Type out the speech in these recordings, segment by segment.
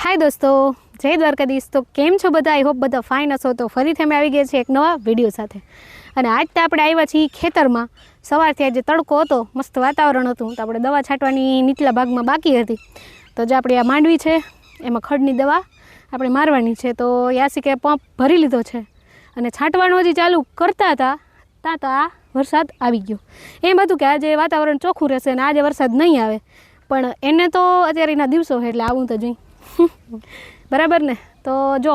હાય દોસ્તો, જય દ્વારકાધીશ. તો કેમ છો બધા? આઈ હોપ બધા ફાઇન હશો. તો ફરીથી અમે આવી ગયા છીએ એક નવા વીડિયો સાથે. અને આજ તો આપણે આવ્યા છીએ ખેતરમાં. સવારથી આજે તડકો હતો, મસ્ત વાતાવરણ હતું. તો આપણે દવા છાંટવાની નીચલા ભાગમાં બાકી હતી. તો જે આપણી આ માંડવી છે, એમાં ખડની દવા આપણે મારવાની છે. તો યાસિકે પંપ ભરી લીધો છે. અને છાંટવાનું હજી ચાલુ કરતા હતા ત્યાં આ વરસાદ આવી ગયો. એમ હતું કે આજે વાતાવરણ ચોખ્ખું રહેશે અને આજે વરસાદ નહીં આવે. પણ એને તો અત્યારે એના દિવસો એટલે આવું તો જોઈ બરાબર ને? તો જો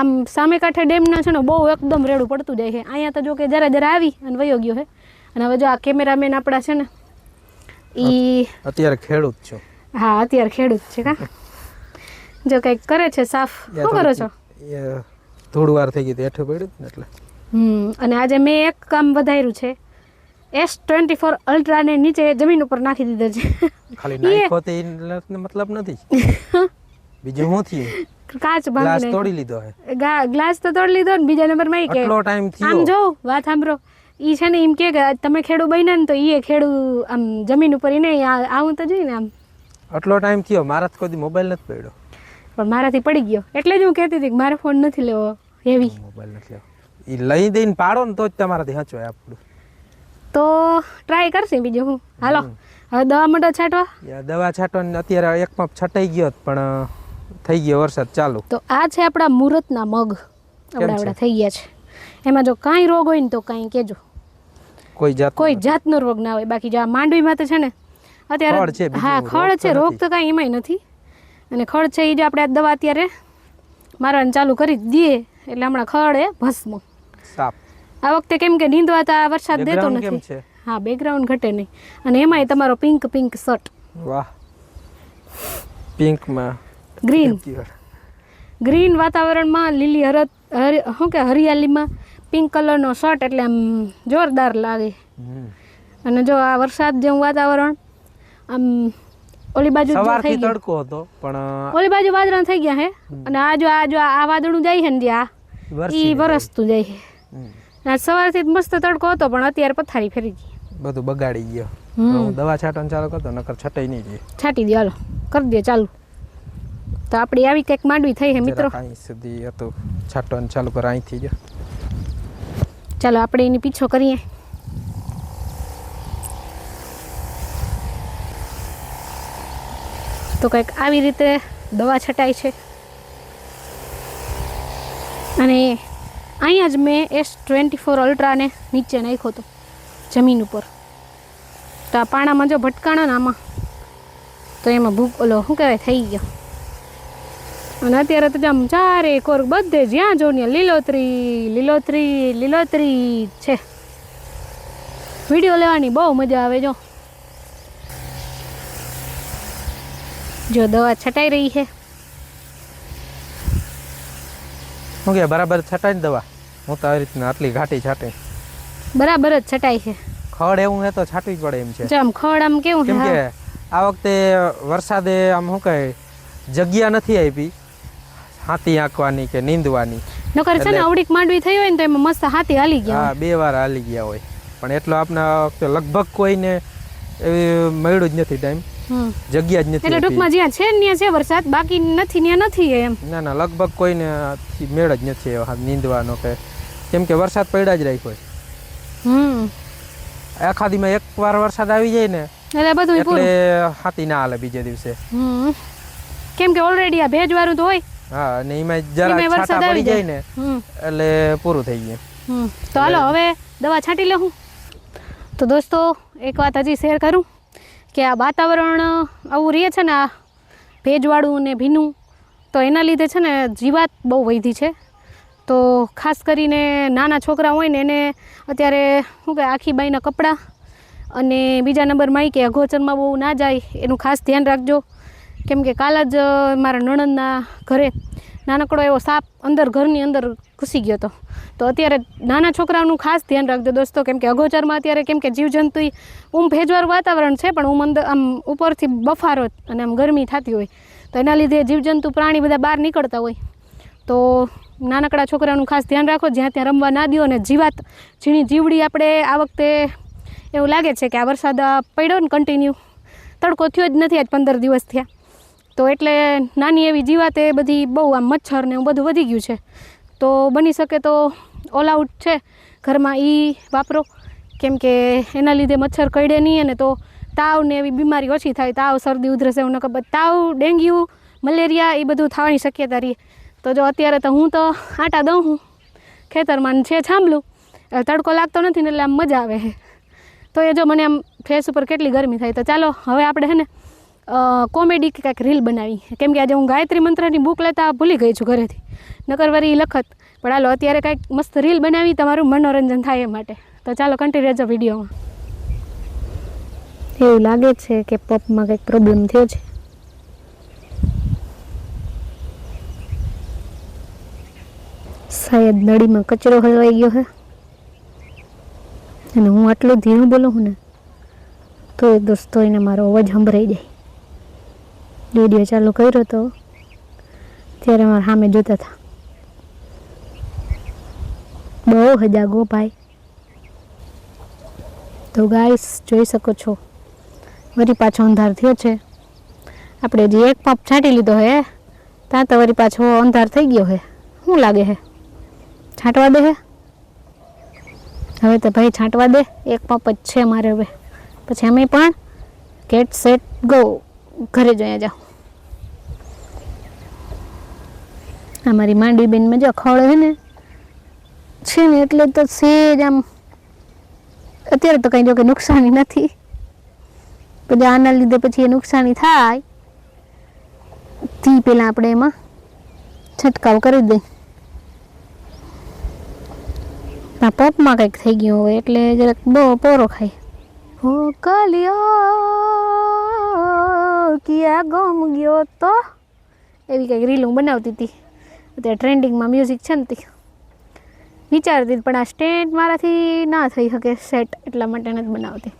આમ સામે કાંઠે ડેમના છે ને બહુ એકદમ રેડું પડતું જાય છે. અહીંયા તો જો કે જરા જરા આવી અને વયો ગયો છે. અને હવે જો આ કેમેરામેન આપણા છે ને એ અત્યારે ખેડૂત છો. હા અત્યારે ખેડૂત છે કા? જો કંઈક કરે છે સાફ. શું કરો છો? થોડું વાર થઈ ગઈ હતી હેઠું પડ્યું ને એટલે. હમ અને આજે મેં એક કામ વધાર્યું છે. એસ ટ્વેન્ટી ફોર અલ્ટ્રાને નીચે જમીન ઉપર નાખી દીધો છે. ખાલી ઈ મતલબ નથી. બીજું શું થયું? કાચ ગ્લાસ તોડી લીધો હે. ગ્લાસ તો તોડી લીધો ને બીજા નંબરમાં કે. આટલો ટાઈમ આમ થયો જો વાત સાંભળો. ઈ છે ને એમ કે તમે ખેડુ બન્યા ને તો ઈ ખેડુ આમ જમીન ઉપર એને આવું તો જોઈએ ને આમ. આટલો ટાઈમ થયો મારા કોઈ મોબાઈલ નથી પડ્યો. પણ મારાથી પડી ગયો. એટલે જ હું કહેતી હતી કે મારે ફોન નથી લેવો હેવી. મોબાઈલ નથી લેવો. ઈ લઈ દઈને પાડો ને તો જ તમારાથી હચવાય આપણું. તો ટ્રાય કરશે બીજું હું. હાલો. હવે દવા મોટો છાંટવા દવા છાંટવાની અત્યારે એક પંપ છટાઈ ગયો પણ થઈ ગયો વરસાદ ચાલુ. તો આ છે આપણા મુહૂર્તના મગ આપણા આપણા થઈ ગયા છે. એમાં જો કાંઈ રોગ હોય ને તો કાંઈ કેજો કોઈ જાત કોઈ જાતનો રોગ ના હોય. બાકી જો આ માંડવીમાં તો છે ને અત્યારે હા ખળ છે રોગ તો કાંઈ એમાંય નથી. અને ખડ છે એ જો આપણે આ દવા અત્યારે મારવાનું ચાલુ કરી દઈએ. એટલે હમણાં ખળ એ ભસ્મ. આ વખતે કેમ કે નીંદવા તો વરસાદ દેતો નથી. હા બેકગ્રાઉન્ડ ઘટે નહીં. અને એમાંય તમારો પિંક પિંક શર્ટ વાહ. પિંકમાં ગ્રીન ગ્રીન વાતાવરણમાં લીલી હરત હરી શું કે હરિયાળીમાં પિંક કલરનો શર્ટ એટલે આમ જોરદાર લાગે. અને જો આ વરસાદ જેવું વાતાવરણ આમ ઓલી બાજુ સવારથી તડકો હતો પણ ઓલી બાજુ વાદળા થઈ ગયા હે. અને આ જો આ જો આ વાદળું જાય છે ને જે આ ઈ વરસતું જાય છે હમ. સવારથી મસ્ત તડકો હતો પણ અત્યારે પથારી ફેરી ગઈ. બધું બગાડી ગયો. દવા છાંટવાનું ચાલુ કરતો નકર છટાઈ નહીં જાય. છાંટી દે હાલો. કરી દે ચાલુ. તો આપણી આવી કંઈક માંડવી થઈ છે મિત્રો? અહીં સુધી હતું. છાંટવાનું ચાલુ કરો અહીંથી જો ચાલો આપણે એની પીછો કરીએ. તો કંઈક આવી રીતે દવા છટાય છે. અને અહીંયા જ મેં એસ ટ્વેન્ટી ફોર અલ્ટ્રાને નીચે નાખ્યો હતો જમીન ઉપર. તો આ પાણામાં જો ભટકાણો ને આમાં તો એમાં ભૂખ ઓલો શું કહેવાય થઈ ગયો. અને અત્યારે તો આમ ચારે કોર બધે જ્યાં જો ને લીલોતરી લીલોતરી લીલોતરી છે. વીડિયો લેવાની બહુ મજા આવે જો. જો દવા છટાઈ રહી છે. શું કે બરાબર છટાઈ ને દવા? હું તો આવી રીતના આટલી ઘાટી છાટે. બરાબર જ છટાઈ છે. ખડ એવું હે તો છાંટવી જ પડે એમ છે. આમ ખડ આમ કેવું કેમ કે આ વખતે વરસાદે આમ શું કહે જગ્યા નથી આપી. હાથી આંકવાની કે નીંદવાની. નકર છે ને અવડીક માંડવી થઈ હોય ને તો એમાં મસ્ત હાથી હાલી ગયા. હા બે વાર હાલી ગયા હોય. પણ એટલો આપના લગભગ કોઈને એવી મળ્યું જ નથી ટાઈમ જગ્યા જ નથી એટલે ટૂંકમાં જ્યાં છે ત્યાં છે વરસાદ બાકી નથી ત્યાં નથી એમ. ના ના લગભગ કોઈને મેળ જ નથી એવા નીંદવાનો કે કેમ કે વરસાદ પડ્યા જ રાખ્યો હમ. આખા દીમાં એક વાર વરસાદ આવી જાય ને એટલે બધું એટલે હાથી ના હાલે બીજે દિવસે. હમ. કેમ કે ઓલરેડી આ ભેજવાળું તો હોય. હા અને એમાં જરા છાંટા પડી જાય ને એટલે પૂરું થઈ ગયું તો હાલો હવે દવા છાંટી લઉં તો દોસ્તો એક વાત હજી શેર કરું કે આ વાતાવરણ આવું રહે છે ને આ ભેજવાળું ને ભીનું તો એના લીધે છે ને જીવાત બહુ વધી છે. તો ખાસ કરીને નાના છોકરા હોય ને એને અત્યારે શું કે આખી બાઈના કપડાં અને બીજા નંબરમાં ઈ કે અગોચરમાં બહુ ના જાય એનું ખાસ ધ્યાન રાખજો. કેમ કે કાલ જ મારા નણંદના ઘરે નાનકડો એવો સાપ અંદર ઘરની અંદર ઘૂસી ગયો હતો. તો અત્યારે નાના છોકરાઓનું ખાસ ધ્યાન રાખજો દોસ્તો, કેમ કે અગોચરમાં અત્યારે કેમ કે જીવજંતુ ઊંઘ ભેજવાળું વાતાવરણ છે, પણ ઊંઘ અંદર આમ ઉપરથી બફારો અને આમ ગરમી થતી હોય. તો એના લીધે જીવજંતુ પ્રાણી બધા બહાર નીકળતા હોય. તો નાનકડા છોકરાનું ખાસ ધ્યાન રાખો, જ્યાં ત્યાં રમવા ના દો અને જીવાત, ઝીણી જીવડી આપણે આ વખતે એવું લાગે છે કે આ વરસાદ પડ્યો ને કન્ટિન્યુ તડકો થયો જ નથી આજ પંદર દિવસ થયા. તો એટલે નાની એવી જીવાત એ બધી બહુ આમ મચ્છર ને એવું બધું વધી ગયું છે. તો બની શકે તો ઓલ આઉટ છે ઘરમાં એ વાપરો. કેમ કે એના લીધે મચ્છર કરડે નહીં અને તો તાવ ને એવી બીમારી ઓછી થાય. તાવ, શરદી, ઉધરસ એવું નકર તાવ, ડેન્ગ્યુ, મલેરિયા એ બધું થવાની શક્યતા રહી. તો જો અત્યારે તો હું તો આટા દઉં હું. ખેતરમાં છે છાંભલું. તડકો લાગતો નથી ને એટલે આમ મજા આવે. તો એ જો મને આમ ફેસ ઉપર કેટલી ગરમી થાય તો ચાલો, હવે આપણે હે ને કોમેડી કે કાંઈક રીલ બનાવી. કેમ કે આજે હું ગાયત્રી મંત્રની બુક લેતા ભૂલી ગઈ છું ઘરેથી. નકર વરી લખત. પણ હાલો, અત્યારે કાંઈક મસ્ત રીલ બનાવી, તમારું મનોરંજન થાય એ માટે. તો ચાલો કન્ટિન્યુ રહેજો વિડીયોમાં. એવું લાગે છે કે પપમાં કંઈક પ્રોબ્લેમ થયો છે? શાયદ નળીમાં કચરો હલવાઈ ગયો છે અને હું આટલું ધીરું બોલું હું ને, તો દોસ્તો એને મારો અવાજ સંભળાઈ જાય. વીડિયો ચાલુ કર્યો તો ત્યારે મારા સામે જોતા હતા. બહુ હજાગો ભાઈ. તો ગાઈસ જોઈ શકો છો. વરી પાછો અંધાર થયો છે. આપણે જે એક પંપ છાંટી લીધો હે, ત્યાં તો વરી પાછો અંધાર થઈ ગયો હે. શું લાગે હે? છાંટવા દે હે? હવે તો ભાઈ છાંટવા દે. એક પંપ જ છે મારે હવે. પછી અમે પણ ગેટ સેટ ગો ઘરે જોયા જાઓ અમારી માંડી બેન મજા ખોળે છે ને? છે ને એટલે તો સેજ આમ. અત્યારે તો કંઈ જો કે નુકસાની નથી. પછી આના લીધે પછી એ નુકસાની થાય. તી પહેલાં આપણે એમાં છંટકાવ કરી દઈએ આ પપમાં કંઈક થઈ ગયું હોય એટલે જરાક બહુ પોરો ખાય. હો કલિયો! કિયા ગમ ગયો તો? એવી કંઈક રીલ હું બનાવતી હતી. અત્યારે ટ્રેન્ડિંગમાં મ્યુઝિક છે ને વિચારતી પણ આ સ્ટેન્ડ મારાથી ના થઈ શકે સેટ એટલા માટે નથી બનાવતી.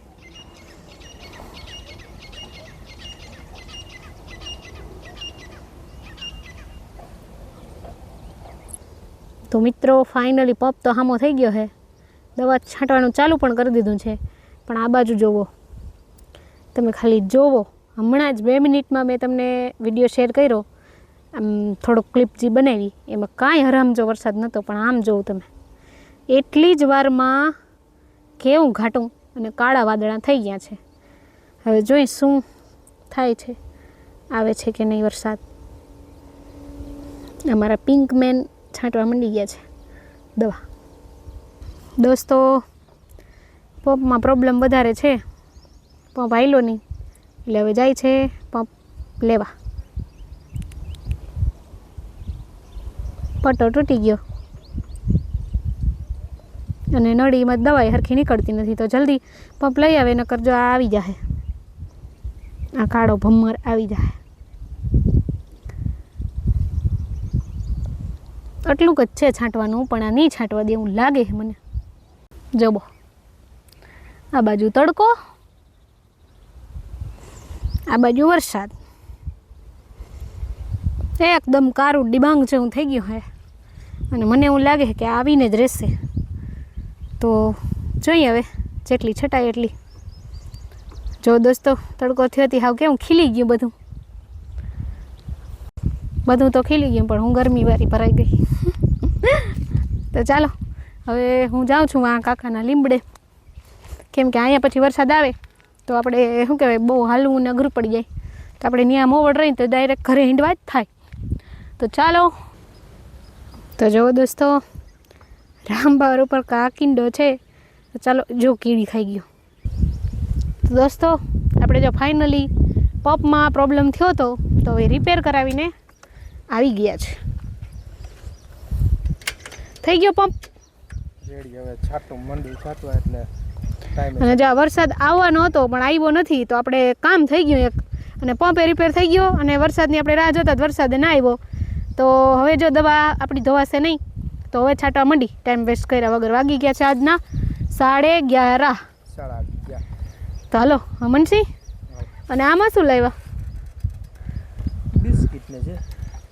તો મિત્રો ફાઇનલી પપ તો હામો થઈ ગયો છે. દવા છાંટવાનું ચાલુ પણ કરી દીધું છે. પણ આ બાજુ જોવો. તમે ખાલી જોવો. હમણાં જ બે મિનિટમાં મેં તમને વીડિયો શેર કર્યો. આમ થોડોક ક્લિપ જે બનાવી, એમાં કાંઈ હરામજો વરસાદ નહોતો પણ આમ જોવું તમે. એટલી જ વારમાં કેવું ઘાટું અને કાળા વાદળા થઈ ગયા છે. હવે જોઈ શું થાય છે, આવે છે કે નહીં વરસાદ. અમારા પિંક મેન છાંટવા માંડી ગયા છે. દવા. દોસ્તો પંપમાં પ્રોબ્લેમ વધારે છે. પંપ આવેલો નહીં. એટલે હવે જાય છે, પંપ લેવા. પટ્ટો તૂટી ગયો. અને નળીમાં દવાઈ હરખી નીકળતી નથી, તો જલ્દી પંપ લઈ આવે, નકર જો આ આવી જાય આ કાળો ભમ્મર આવી જાય આટલું જ છે છાંટવાનું, પણ આ નહીં છાંટવા દેવું લાગે મને. જબો આ બાજુ તડકો આ બાજુ વરસાદ. એકદમ કારું ડિબાંગ જેવું થઈ ગયું હે. અને મને એવું લાગે છે કે આવીને જ રહેશે. તો જોઈએ હવે જેટલી છટાય એટલી. જો દોસ્તો, તડકો થયો હતી હાવ કેવું ખીલી ગયું બધું. બધું તો ખીલી ગયું, પણ હું ગરમી વારી ભરાઈ ગઈ. તો ચાલો, હવે હું જાઉં છું આ કાકાના લીમડે. કેમ કે અહીંયા પછી વરસાદ આવે. તો આપણે, શું કહેવાય, બહુ હાલવું ને અઘરું પડી જાય. તો આપણે ત્યાં મોવડ રહીને તો ડાયરેક્ટ ઘરે હિંડવા જ થાય. તો ચાલો. તો જુઓ દોસ્તો, રામબાર ઉપર કાકીંડો છે. તો ચાલો, જો કીડી ખાઈ ગયો. તો દોસ્તો, આપણે જો ફાઇનલી પપમાં પ્રોબ્લેમ થયો હતો તો એ રિપેર કરાવીને આવી ગયા છે. થઈ ગયો પંપ રેડી, હવે છાટું, મંડું છાટવા એટલે અને જો વરસાદ આવવાનો હતો પણ આવ્યો નથી તો આપણે કામ થઈ ગયું એક. અને પંપે રિપેર થઈ ગયો અને વરસાદની આપણે રાહ જોતા વરસાદ ના આવ્યો. તો હવે જો દવા આપણી ધોવાશે નહીં તો હવે છાંટવા માંડી. ટાઈમ વેસ્ટ કર્યા વગર વાગી ગયા છે આજના સાડે ગ્યારા તો હાલો અમનસિંહ અને આમાં શું લાવ્યા?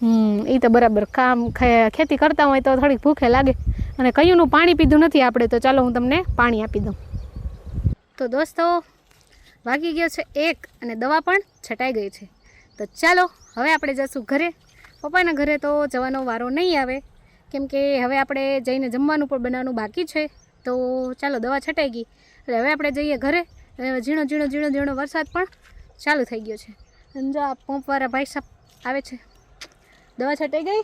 હમ એ તો બરાબર કામ ખેતી કરતા હોય તો થોડીક ભૂખે લાગે. અને કયુંનું પાણી પીધું નથી આપણે તો ચાલો હું તમને પાણી આપી દઉં. તો દોસ્તો, વાગી ગયો છે એક અને દવા પણ છટાઈ ગઈ છે. તો ચાલો, હવે આપણે જઈશું ઘરે. પપ્પાના ઘરે તો જવાનો વારો નહીં આવે. કેમ કે હવે આપણે જઈને જમવાનું પણ બનાવવાનું બાકી છે. તો ચાલો, દવા છટાઈ ગઈ. એટલે હવે આપણે જઈએ ઘરે. ઝીણો ઝીણો ઝીણો ઝીણો વરસાદ પણ ચાલુ થઈ ગયો છે. અને જો આ પંપવાળા ભાઈ સાહેબ આવે છે. દવા છટાઈ ગઈ.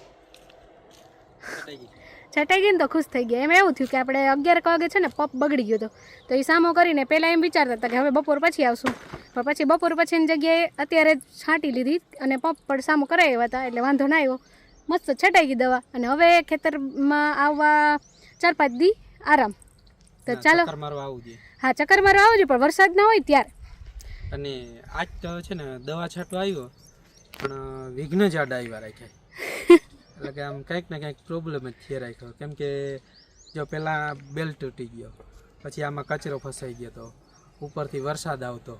છટાઈ ગઈ ને તો ખુશ થઈ ગયા. એમ એવું થયું કે આપણે અગિયાર વાગે છે ને પપ બગડી ગયો હતો. તો એ સામો કરીને પહેલાં એમ વિચારતા હતા કે હવે બપોર પછી આવશું. પણ પછી બપોર પછીની જગ્યાએ અત્યારે છાંટી લીધી અને પપ પણ સામો કરાવ્યા હતા એટલે વાંધો ના આવ્યો. મસ્ત છટાઈ ગઈ દવા. અને હવે ખેતરમાં આવવા ચાર પાંચ દી આરામ. તો ચાલો. હા ચક્કર મારવા આવજો પણ વરસાદ ના હોય ત્યારે. અને આજ તો છે ને દવા છાંટવા આવ્યો પણ વિઘ્ન જ આડા આવ્યા રાખ્યા. એટલે કે આમ કંઈક ને કંઈક પ્રોબ્લેમ જ થઈ રાખ્યો. કેમ કે જો પહેલાં બેલ તૂટી ગયો પછી આમાં કચરો ફસાઈ ગયો તો ઉપરથી વરસાદ આવતો.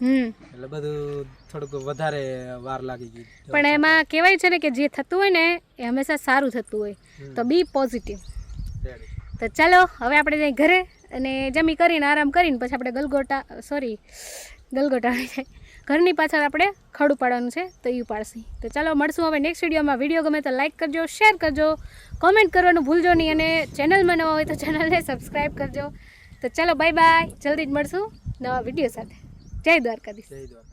એટલે બધું થોડુંક વધારે વાર લાગી ગઈ પણ એમાં કહેવાય છે ને કે જે થતું હોય ને એ હંમેશા સારું થતું હોય. તો બી પોઝિટિવ તો ચાલો હવે આપણે જઈ ઘરે અને જમી કરીને આરામ કરીને પછી આપણે ગલગોટા સોરી ગલગોટા આવી જાય ઘરની પાછળ આપણે ખડ ઉપાડવાનું છે, તો એ પાડશી. તો ચાલો મળશું હવે નેક્સ્ટ વિડીયોમાં વીડિયો ગમે તો લાઇક કરજો શેર કરજો કોમેન્ટ કરવાનું ભૂલજો નહીં અને ચેનલમાં નવા હોય તો ચેનલને સબસ્ક્રાઈબ કરજો. તો ચાલો બાય બાય જલ્દી જ મળશું નવા વીડિયો સાથે. જય દ્વારકાધીશ. જય દ્વારકા